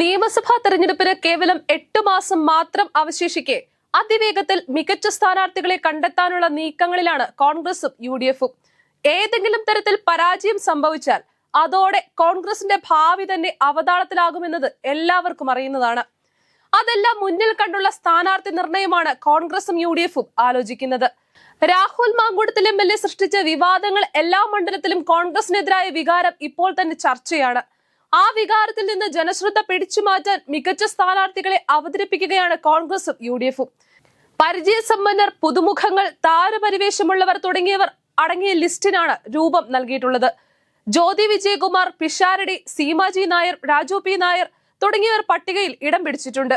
നിയമസഭാ തെരഞ്ഞെടുപ്പിന് കേവലം എട്ട് മാസം മാത്രം അവശേഷിക്കെ അതിവേഗത്തിൽ മികച്ച സ്ഥാനാർത്ഥികളെ കണ്ടെത്താനുള്ള നീക്കങ്ങളിലാണ് കോൺഗ്രസും യു ഡി എഫും ഏതെങ്കിലും തരത്തിൽ പരാജയം സംഭവിച്ചാൽ അതോടെ കോൺഗ്രസിന്റെ ഭാവി തന്നെ അവതാളത്തിലാകുമെന്നത് എല്ലാവർക്കും അറിയുന്നതാണ്. അതെല്ലാം മുന്നിൽ കണ്ടുള്ള സ്ഥാനാർത്ഥി നിർണയമാണ് കോൺഗ്രസും യു ഡി എഫും ആലോചിക്കുന്നത്. Rahul Mamkootathil M L A സൃഷ്ടിച്ച വിവാദങ്ങൾ എല്ലാ മണ്ഡലത്തിലും കോൺഗ്രസിനെതിരായ വികാരം ഇപ്പോൾ തന്നെ ചർച്ചയാണ്. ആ വികാരത്തിൽ നിന്ന് ജനശ്രദ്ധ പിടിച്ചു മാറ്റാൻ മികച്ച സ്ഥാനാർത്ഥികളെ അവതരിപ്പിക്കുകയാണ് കോൺഗ്രസും യു ഡി എഫും പരിചയസമ്പന്നർ പുതുമുഖങ്ങൾ താരപരിവേഷമുള്ളവർ തുടങ്ങിയവർ അടങ്ങിയ ലിസ്റ്റിനാണ് രൂപം നൽകിയിട്ടുള്ളത്. ജ്യോതി വിജയകുമാർ പിഷാരടി സീമാജി നായർ രാജു പി നായർ തുടങ്ങിയവർ പട്ടികയിൽ ഇടം പിടിച്ചിട്ടുണ്ട്.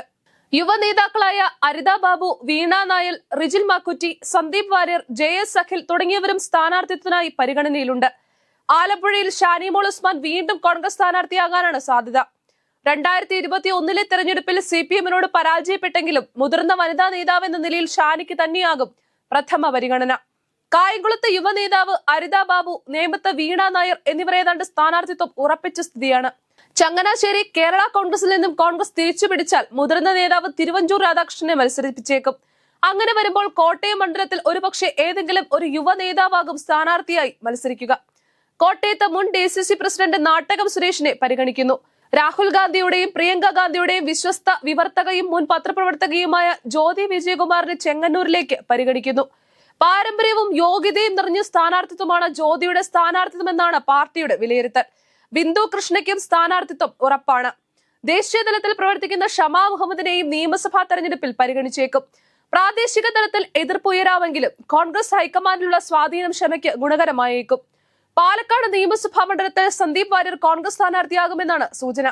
യുവനേതാക്കളായ അരിത ബാബു വീണ നായൽ റിജിൽ മാക്കുറ്റി സന്ദീപ് വാര്യർ ജെ എസ് അഖിൽ തുടങ്ങിയവരും സ്ഥാനാർത്ഥിത്വനായി പരിഗണനയിലുണ്ട്. ആലപ്പുഴയിൽ ഷാനിമോൾ ഉസ്മാൻ വീണ്ടും കോൺഗ്രസ് സ്ഥാനാർത്ഥിയാകാനാണ് സാധ്യത. രണ്ടായിരത്തി ഇരുപത്തി ഒന്നിലെ തെരഞ്ഞെടുപ്പിൽ സി പി എമ്മിനോട് പരാജയപ്പെട്ടെങ്കിലും മുതിർന്ന വനിതാ നേതാവ് എന്ന നിലയിൽ ഷാനിക്ക് തന്നെയാകും പ്രഥമ പരിഗണന. കായംകുളത്തെ യുവ നേതാവ് അരിത ബാബു നേമത്ത് വീണ നായർ എന്നിവർ ഏതാണ്ട് സ്ഥാനാർത്ഥിത്വം ഉറപ്പിച്ച സ്ഥിതിയാണ്. ചങ്ങനാശ്ശേരി കേരള കോൺഗ്രസിൽ നിന്നും കോൺഗ്രസ് തിരിച്ചു പിടിച്ചാൽ മുതിർന്ന നേതാവ് തിരുവഞ്ചൂർ രാധാകൃഷ്ണനെ മത്സരിപ്പിച്ചേക്കും. അങ്ങനെ വരുമ്പോൾ കോട്ടയം മണ്ഡലത്തിൽ ഒരുപക്ഷെ ഏതെങ്കിലും ഒരു യുവ നേതാവാകും സ്ഥാനാർത്ഥിയായി മത്സരിക്കുക. കോട്ടയത്ത് മുൻ D C C president Nattakam സുരേഷിനെ പരിഗണിക്കുന്നു. രാഹുൽ ഗാന്ധിയുടെയും പ്രിയങ്ക ഗാന്ധിയുടെയും വിശ്വസ്ത വിവർത്തകയും മുൻ പത്രപ്രവർത്തകയുമായ ജ്യോതി വിജയകുമാറിനെ ചെങ്ങന്നൂരിലേക്ക് പരിഗണിക്കുന്നു. പാരമ്പര്യവും യോഗ്യതയും നിറഞ്ഞ സ്ഥാനാർത്ഥിത്വമാണ് ജ്യോതിയുടെ സ്ഥാനാർത്ഥിത്വമെന്നാണ് പാർട്ടിയുടെ വിലയിരുത്തൽ. ബിന്ദു കൃഷ്ണയ്ക്കും സ്ഥാനാർത്ഥിത്വം ഉറപ്പാണ്. ദേശീയ തലത്തിൽ പ്രവർത്തിക്കുന്ന ഷമാ മുഹമ്മദിനെയും നിയമസഭാ തെരഞ്ഞെടുപ്പിൽ പരിഗണിച്ചേക്കും. പ്രാദേശിക തലത്തിൽ എതിർപ്പ് ഉയരാമെങ്കിലും കോൺഗ്രസ് ഹൈക്കമാൻഡിലുള്ള സ്വാധീനം ക്ഷമയ്ക്ക് ഗുണകരമായേക്കും. പാലക്കാട് നിയമസഭാ മണ്ഡലത്തിൽ സന്ദീപ് വാര്യർ കോൺഗ്രസ് സ്ഥാനാർത്ഥിയാകുമെന്നാണ് സൂചന.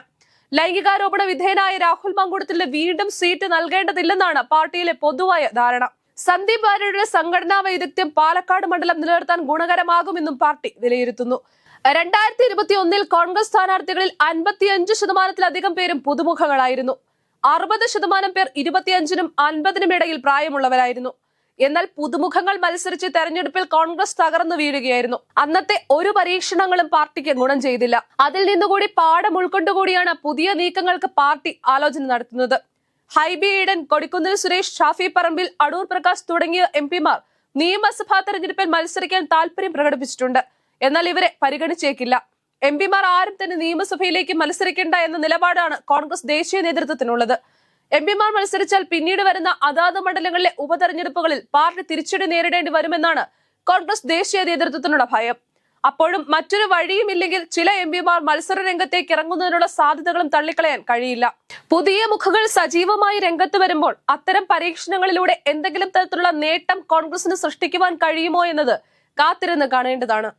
ലൈംഗികാരോപണ വിധേയനായ രാഹുൽ മങ്കുടത്തിന് വീണ്ടും സീറ്റ് നൽകേണ്ടതില്ലെന്നാണ് പാർട്ടിയിലെ പൊതുവായ ധാരണ. സന്ദീപ് വാര്യരുടെ സംഘടനാ വൈദഗ്ധ്യം പാലക്കാട് മണ്ഡലം നിലനിർത്താൻ ഗുണകരമാകുമെന്നും പാർട്ടി വിലയിരുത്തുന്നു. രണ്ടായിരത്തി ഇരുപത്തി ഒന്നിൽ കോൺഗ്രസ് സ്ഥാനാർത്ഥികളിൽ അൻപത്തിയഞ്ച് ശതമാനത്തിലധികം പേരും പുതുമുഖങ്ങളായിരുന്നു. അറുപത് ശതമാനം പേർ ഇരുപത്തിയഞ്ചിനും അൻപതിനും ഇടയിൽ പ്രായമുള്ളവരായിരുന്നു. എന്നാൽ പുതുമുഖങ്ങൾ മത്സരിച്ച് തെരഞ്ഞെടുപ്പിൽ കോൺഗ്രസ് തകർന്നു വീഴുകയായിരുന്നു. അന്നത്തെ ഒരു പരീക്ഷണങ്ങളും പാർട്ടിക്ക് ഗുണം ചെയ്തില്ല. അതിൽ നിന്നുകൂടി പാഠം ഉൾക്കൊണ്ടുകൂടിയാണ് പുതിയ നീക്കങ്ങൾക്ക് പാർട്ടി ആലോചന നടത്തുന്നത്. ഹൈബി ഈഡൻ കൊടിക്കുന്നിൽ സുരേഷ് ഷാഫി പറമ്പിൽ അടൂർ പ്രകാശ് തുടങ്ങിയ എം പിമാർ നിയമസഭാ തെരഞ്ഞെടുപ്പിൽ മത്സരിക്കാൻ താല്പര്യം പ്രകടിപ്പിച്ചിട്ടുണ്ട്. എന്നാൽ ഇവരെ പരിഗണിച്ചേക്കില്ല. എം പിമാർ ആരും തന്നെ നിയമസഭയിലേക്ക് മത്സരിക്കേണ്ട എന്ന നിലപാടാണ് കോൺഗ്രസ് ദേശീയ നേതൃത്വത്തിനുള്ളത്. എം പിമാർ മത്സരിച്ചാൽ പിന്നീട് വരുന്ന അതാത് മണ്ഡലങ്ങളിലെ ഉപതെരഞ്ഞെടുപ്പുകളിൽ പാർട്ടി തിരിച്ചടി നേരിടേണ്ടി വരുമെന്നാണ് കോൺഗ്രസ് ദേശീയ നേതൃത്വത്തിനുള്ള ഭയം. അപ്പോഴും മറ്റൊരു വഴിയുമില്ലെങ്കിൽ ചില എം പിമാർ മത്സര രംഗത്തേക്ക് ഇറങ്ങുന്നതിനുള്ള സാധ്യതകളും തള്ളിക്കളയാൻ കഴിയില്ല. പുതിയ മുഖങ്ങൾ സജീവമായി രംഗത്ത് വരുമ്പോൾ അത്തരം പരീക്ഷണങ്ങളിലൂടെ എന്തെങ്കിലും തരത്തിലുള്ള നേട്ടം കോൺഗ്രസിന് സൃഷ്ടിക്കുവാൻ കഴിയുമോ എന്നത് കാത്തിരുന്ന് കാണേണ്ടതാണ്.